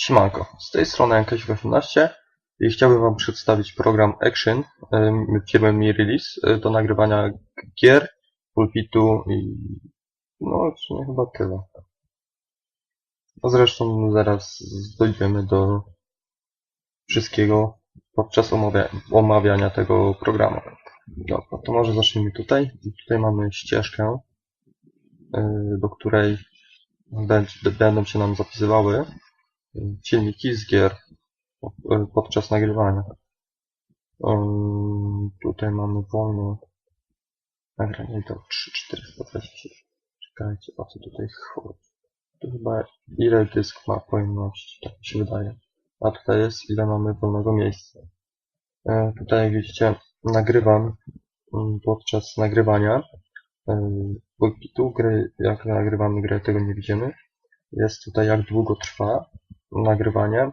Siemanko, z tej strony Jankesiu18 i chciałbym Wam przedstawić program Action firmy Mi Release do nagrywania gier, pulpitu i no w sumie chyba tyle. No zresztą zaraz dojdziemy do wszystkiego podczas omawia omawiania tego programu. Dobra, to może zacznijmy tutaj. Tutaj mamy ścieżkę, e, do której będą się nam zapisywały filmiki z gier e, podczas nagrywania. Tutaj mamy wolne nagranie do 3420. Czekajcie, o co tutaj chodzi? Tu chyba ile dysk ma pojemności, tak mi się wydaje. A tutaj jest ile mamy wolnego miejsca. E, tutaj jak widzicie nagrywam mm, podczas nagrywania e, pulpitu gry, jak nagrywamy grę tego nie widzimy. Jest tutaj jak długo trwa nagrywanie,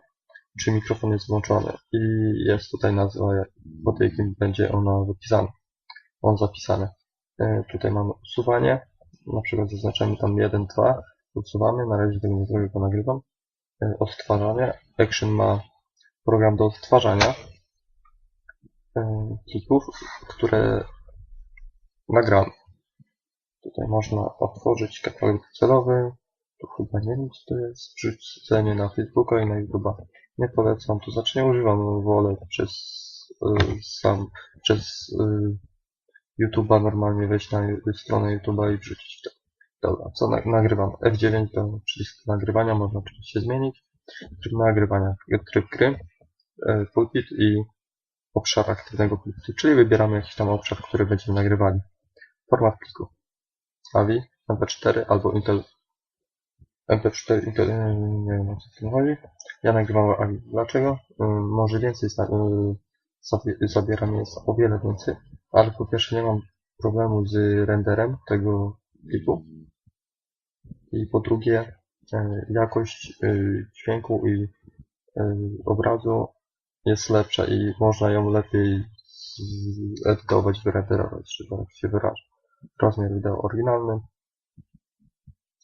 czy mikrofon jest włączony i jest tutaj nazwa, pod jakim będzie ona zapisana. On zapisany. E, Tutaj mamy usuwanie, na przykład zaznaczamy tam 1, 2, usuwamy, na razie tego nie zrobię, bo nagrywam. E, Odtwarzanie, Action ma program do odtwarzania e, plików, które nagramy. Tutaj można otworzyć katalog celowy, tu chyba nie wiem co to jest, wrzucenie na Facebooka i na YouTube'a. Nie polecam, to znaczy nie używam, wolę przez y, sam, przez y, YouTube'a normalnie wejść na y, stronę YouTube'a i wrzucić to. Dobra, co na, nagrywam? F9 to przycisk nagrywania, można oczywiście zmienić. Tryb nagrywania, tryb gry, y, pulpit i obszar aktywnego pulpitu, czyli wybieramy jakiś tam obszar, który będziemy nagrywali. Format pliku. AVI, MP4 albo Intel MP4 Intel, nie, wiem o co tym chodzi. Ja nagrywam AVI. Dlaczego? Ym, Może więcej zabie- zabiera miejsca, o wiele więcej, ale po pierwsze nie mam problemu z renderem tego pliku i po drugie jakość dźwięku i obrazu jest lepsza i można ją lepiej edytować, wyrenderować, że tak się wyrażę. Rozmiar wideo oryginalny,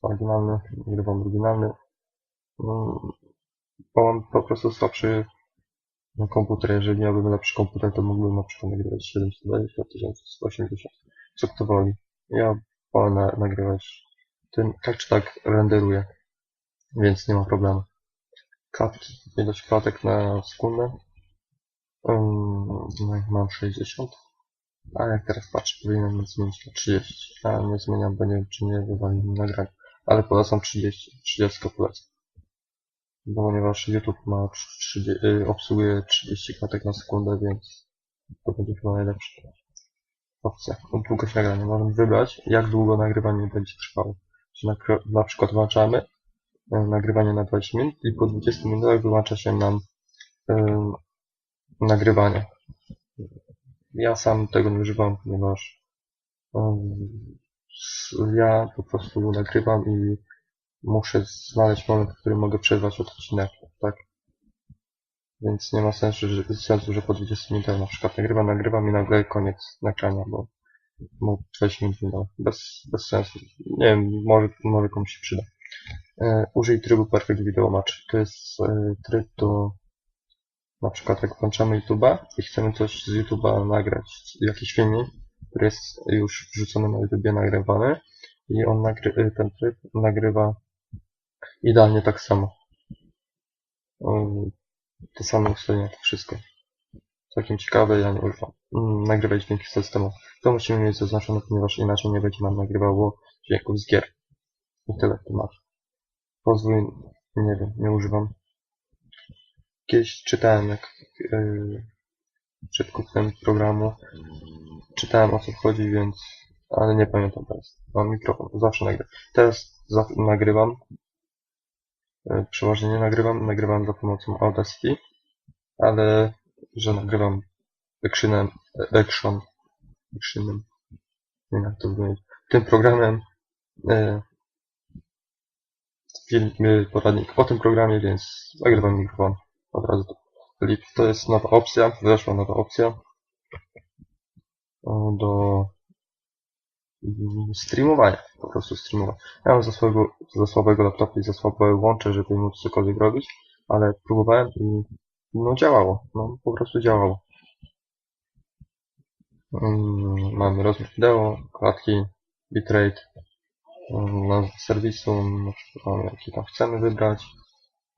oryginalny, nagrywam oryginalny. Mm, Bo mam po prostu słabszy komputer. Jeżeli miałbym lepszy komputer, to mógłbym na przykład nagrywać 720, 1080, co kto woli. Ja wolę na, nagrywać tym, tak czy tak renderuję, więc nie ma problemu. Klatki, ilość klatek na sekundę. Um, no, mam 60. A jak teraz patrzę, powinienem zmienić na 30. A nie zmieniam, bo nie wiem, czy nie wywali nagrania. Ale polecam 30. 30 polecam. Bo ponieważ YouTube ma 30, y, obsługuje 30 klatek na sekundę, więc to będzie chyba najlepsza opcja. Długość nagrania. Możemy wybrać, jak długo nagrywanie będzie trwało. Na, na przykład włączamy y, nagrywanie na 20 minut i po 20 minutach wyłącza się nam y, nagrywanie. Ja sam tego nie używam, ponieważ s- ja po prostu nagrywam i muszę znaleźć moment, w którym mogę przerwać odcinek, tak? Więc nie ma sensu, że, sensu, że po 20 minutach na przykład nagrywam, nagrywam i nagle koniec nagrania, bo, bo 20 minut minęło. Bez, bez sensu. Nie wiem, może, może komuś się przyda. E, użyj trybu Perfect Video Match. To jest e, tryb do na przykład jak włączamy YouTube'a i chcemy coś z YouTube'a nagrać, jakiś filmik, który jest już wrzucony na YouTubie, nagrywany i on nagry y, ten tryb nagrywa idealnie tak samo. Te same ustawienia, to wszystko. Całkiem ciekawe, ja nie używam. Mm, Nagrywać dźwięki systemu. To musimy mieć zaznaczone, ponieważ inaczej nie będzie nam nagrywało dźwięków z gier. I tyle w temacie. Pozwól, nie wiem, nie używam. Kiedyś czytałem, jak yy, przed kupnem programu, czytałem o co chodzi, więc, ale nie pamiętam teraz. Mam mikrofon, zawsze nagrywam. Teraz nagrywam, przeważnie nie nagrywam, nagrywam za pomocą Audacity, ale, że nagrywam actionem, e, action, nie wiem jak to wymienić, tym programem, yy, film, yy, poradnik. O tym programie, więc nagrywam mikrofon od razu Flip. To jest nowa opcja, weszła nowa opcja o, do streamowania, po prostu streamowania. Ja mam za słabego, za słabego laptopa i za słabe łącze, żeby móc cokolwiek robić, ale próbowałem i no działało, no po prostu działało. Mm, mamy rozmiar wideo, klatki, bitrate, mm, nazwę serwisu, na przykład jaki tam chcemy wybrać,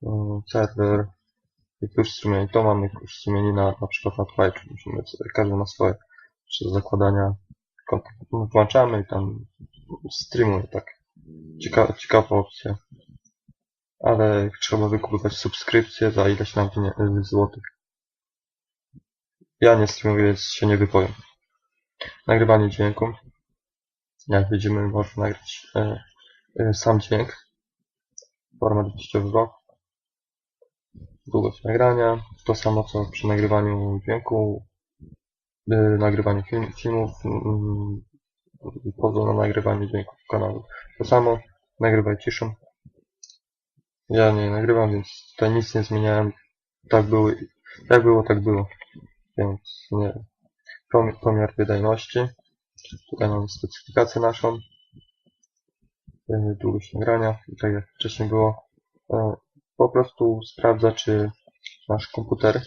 mm, serwer, klucz strumieni. To mamy klucz strumieni na, na przykład na Twitch, musimy każdy ma swoje, do zakładania Włączamy i tam streamuje, tak. Cieka ciekawa opcja. Ale trzeba wykupywać subskrypcję za ileś tam złotych. Ja nie streamuję, więc się nie wypowiem. Nagrywanie dźwięku. Jak widzimy, można nagrać e, e, sam dźwięk. Format wyjściowy. Długość nagrania. To samo co przy nagrywaniu dźwięku. E, nagrywaniu film, filmów. Mm, pozwól na nagrywanie dźwięków kanału. To samo. Nagrywaj ciszą. Ja nie nagrywam, więc tutaj nic nie zmieniałem. Tak było, jak było, tak było. Więc nie. Pomi- Pomiar wydajności. Tutaj mamy specyfikację naszą. Yy, Długość nagrania. Tak jak wcześniej było. Po prostu sprawdza, czy nasz komputer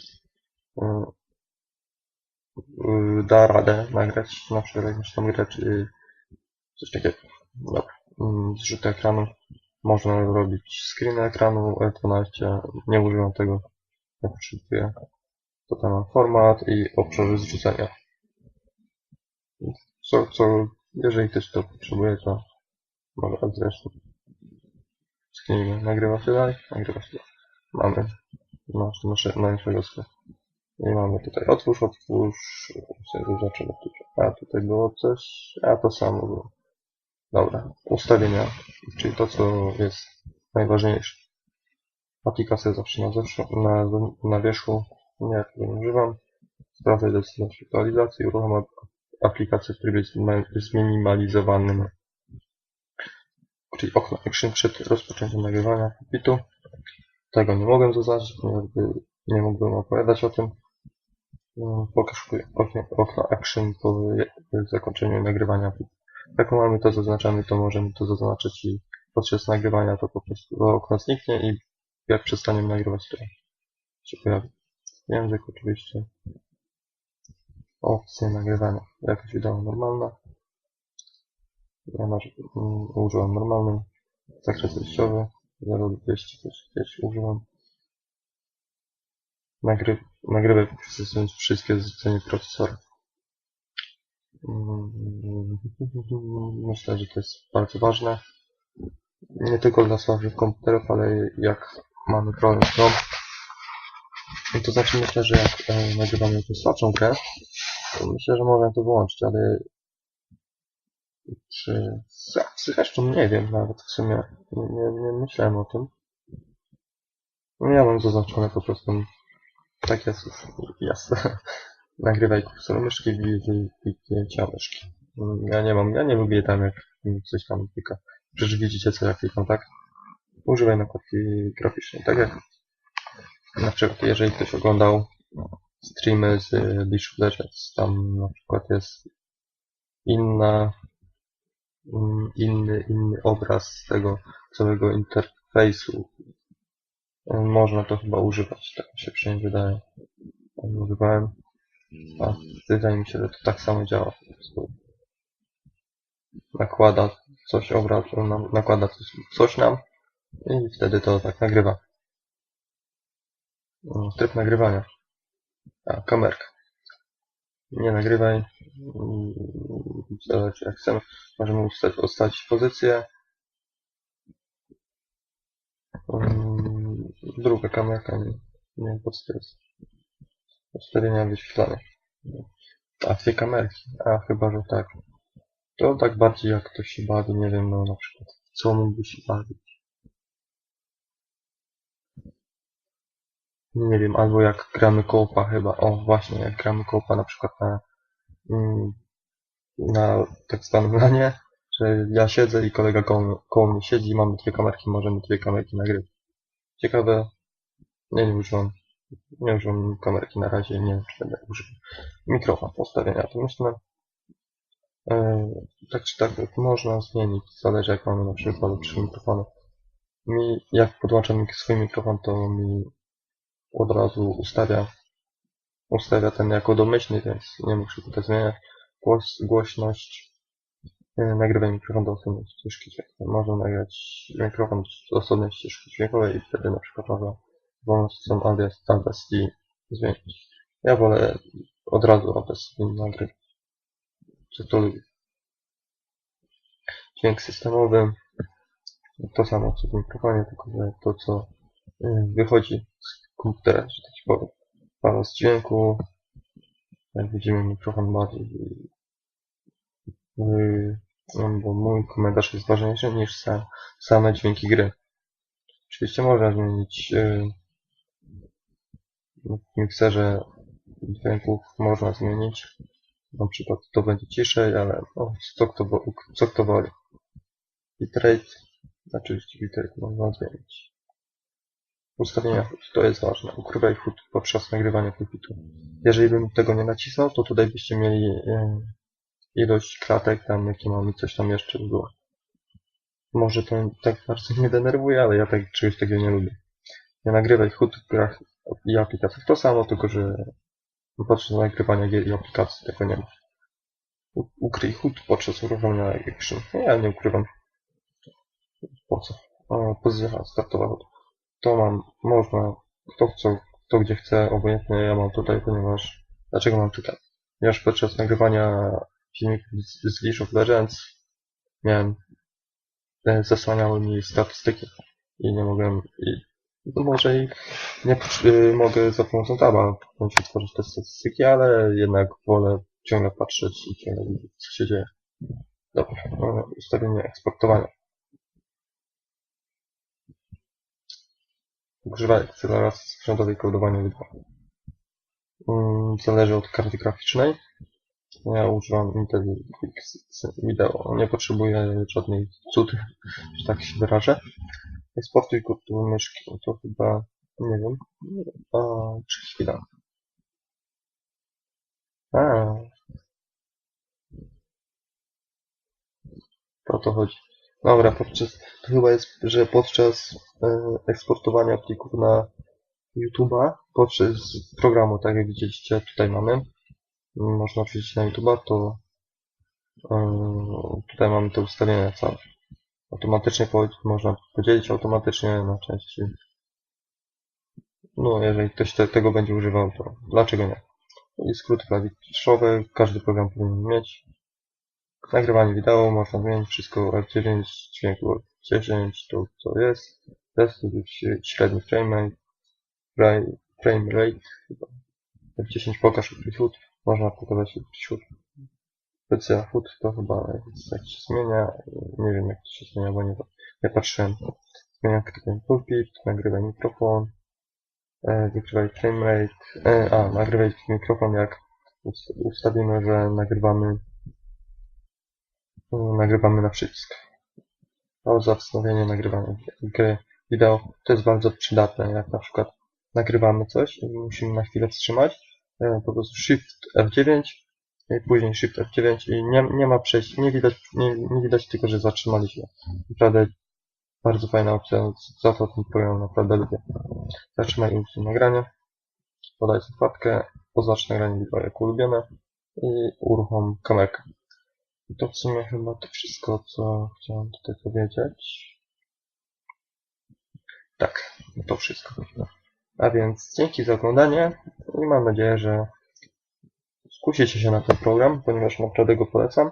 e, yy, da radę nagrać na przykład jakąś tam grę, czy coś takiego. Mm, Zrzut ekranu. Można robić screen ekranu E12. Nie używam tego. Nie potrzebuję. To tam format i obszar zrzucenia. Co, co, jeżeli ktoś to potrzebuje, to może zresztą. Sknijmy. Nagrywa się dalej? Nagrywa się dalej. Mamy nasz, nasze, naszego sklepu. I mamy tutaj otwórz, otwórz. Zobaczymy tutaj. A tutaj było coś, a to samo było. Dobra, ustawienia, czyli to co jest najważniejsze. Aplikację zawsze na, zawsze, na, na wierzchu, nie, tego nie używam. Sprawdzaj dostępność aktualizacji, uruchom aplikację w trybie zmi- zminimalizowanym. Czyli okno action przed rozpoczęciem nagrywania bitu. Tego nie mogłem zaznaczyć, ponieważ by- nie mógłbym opowiadać o tym. Mm, Pokaż okno, okno action po zakończeniu nagrywania bitu. Jak mamy to zaznaczamy, to możemy to zaznaczyć i podczas nagrywania to po prostu to okno zniknie i jak przestaniemy nagrywać to się pojawi. Język oczywiście. Opcje nagrywania. Jakość wideo normalna. Ja na, mm, użyłem normalny. Zakres wyjściowy. 0,200 użyłem. Nagry, nagrywaj poprzez wszystkie zlecenia procesora. Mm, Myślę, że to jest bardzo ważne. Nie tylko dla słabych komputerów, ale jak mamy problem z grą. No To znaczy myślę, że jak e, nagrywamy jakąś słabszą grę, myślę, że można to wyłączyć, ale czy zresztą nie wiem nawet w sumie. Nie, nie, nie myślałem o tym. No ja mam zaznaczone po prostu tak jest już jasne. Nagrywaj kursor myszki, kliknięcia myszki. Ja nie mam, ja nie lubię tam jak coś tam klika. Przecież widzicie co ja klikam, tak? Używaj nakładki graficznej, tak jak na przykład jeżeli ktoś oglądał streamy z of Legends, tam na przykład jest inna inny, inny obraz tego całego interfejsu. Można to chyba używać, tak mi się przynajmniej wydaje. Używałem. A wydaje mi się, że to tak samo działa. Po prostu nakłada coś obraz, nam, nakłada coś, coś nam i wtedy to tak nagrywa. Mm, Tryb nagrywania. A, kamerka. Nie nagrywaj. Zależy jak chcemy. Możemy ustawić pozycję. Mm, Druga kamerka. Nie, nie wiem po co to jest. Ustawienia wyświetlania. A dwie kamerki. A chyba, że tak. To tak bardziej jak ktoś się bawi, nie wiem, no na przykład co mógłby się bawić. Nie wiem, albo jak gramy kołpa chyba. O, właśnie, jak gramy kołpa na przykład na, mm, na tak zwanym lanie, że ja siedzę i kolega koło, koło mnie siedzi mamy dwie kamerki, możemy dwie kamerki nagrywać. Ciekawe, nie, nie używam, nie używam kamerki na razie, nie wiem czy będę użył. Mikrofon postawienia, to myślę, e, tak czy tak można zmienić, zależy jak mamy na przykład trzy mikrofony. mi, jak podłączam swój mikrofon, to mi od razu ustawia, ustawia ten jako domyślny, więc nie muszę tutaj zmieniać. Głos, głośność, yy, nagrywaj mikrofon do osobnej ścieżki dźwiękowej. Można nagrać mikrofon z osobnej ścieżki dźwiękowej i wtedy na przykład można wolną stron Audacity zmienić. Ja wolę od razu Audacity nagrywać. Co to lubię. Dźwięk systemowy. To samo co w mikrofonie, tylko że to co y, wychodzi z komputera, że tak się powiem. Balans dźwięku. Jak widzimy mikrofon bardziej yy, no, bo mój komentarz jest ważniejszy niż sam, same dźwięki gry. Oczywiście można zmienić yy, w mikserze dźwięków można zmienić. Na przykład to będzie ciszej, ale no, co, kto, co kto woli. Bitrate, oczywiście bitrate można zmienić. Ustawienia HUD, to jest ważne. Ukrywaj HUD podczas nagrywania pulpitu. Jeżeli bym tego nie nacisnął, to tutaj byście mieli e, ilość klatek tam, jakie mam i coś tam jeszcze by było. Może to tak bardzo nie denerwuje, ale ja tak, czegoś takiego nie lubię. Nie nagrywaj HUD w grach i aplikacjach. To samo, tylko że podczas nagrywania gier i aplikacji tego nie ma. Ukryj HUD podczas uruchomienia Action. Ja nie ukrywam. Po co? O, pozycja startowa HUD. To mam, można, kto chce, kto gdzie chce, obojętnie ja mam tutaj, ponieważ, dlaczego mam tutaj? Ponieważ podczas nagrywania filmików z, z League of Legends miałem, e, zasłaniały mi statystyki i nie mogłem, i no może i nie y, mogę za pomocą taba włączyć tworzyć te statystyki, ale jednak wolę ciągle patrzeć i ciągle widzieć, co się dzieje. Dobra, e, ustawienie eksportowania. Używaj akceleracji sprzętowej kodowania wideo. Mm, Zależy od karty graficznej. Ja używam Intel Video. Nie potrzebuję żadnej cud, że tak się wyrażę. Eksportuj kurtu myszki. To chyba, nie wiem. A, czy chwila. A. To o to chodzi. Dobra, podczas, to chyba jest, że podczas e, eksportowania plików na YouTube'a, podczas programu, tak jak widzieliście, tutaj mamy, można oczywiście na YouTube'a, to e, tutaj mamy te ustawienia całe. Automatycznie można podzielić automatycznie na części. No, jeżeli ktoś te, tego będzie używał, to dlaczego nie? I skróty klawiszowe, każdy program powinien mieć. Nagrywanie wideo można zmienić wszystko F9, dźwięku F10, to co jest. Test średni frame rate, frame rate chyba. F10 pokaż HUD, można pokazać HUD. PCA HUD to chyba jak się zmienia, nie wiem jak to się zmienia, bo nie, nie patrzyłem. Zmieniam tylko pulpit, nagrywaj mikrofon, e, wykrywaj frame rate, e, a, nagrywaj mikrofon jak ust- ustawimy, że nagrywamy nagrywamy na przycisk. Pauza, wznowienie, nagrywanie gry, wideo. To jest bardzo przydatne, jak na przykład nagrywamy coś i musimy na chwilę wstrzymać, e, po prostu Shift F9 i później Shift F9 i nie, nie ma przejść, nie widać, nie, nie widać tylko, że zatrzymaliśmy. Naprawdę bardzo fajna opcja, za to ten program naprawdę lubię. Zatrzymaj usuń nagranie, podaj zakładkę, oznacz nagranie wideo jako ulubione i uruchom kamerkę. I to w sumie chyba to wszystko, co chciałem tutaj powiedzieć. Tak, to wszystko. A więc dzięki za oglądanie i mam nadzieję, że skusicie się na ten program, ponieważ naprawdę go polecam.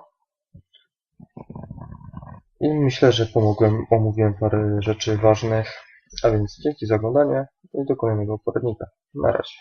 I myślę, że pomogłem, omówiłem parę rzeczy ważnych. A więc dzięki za oglądanie i do kolejnego poradnika. Na razie.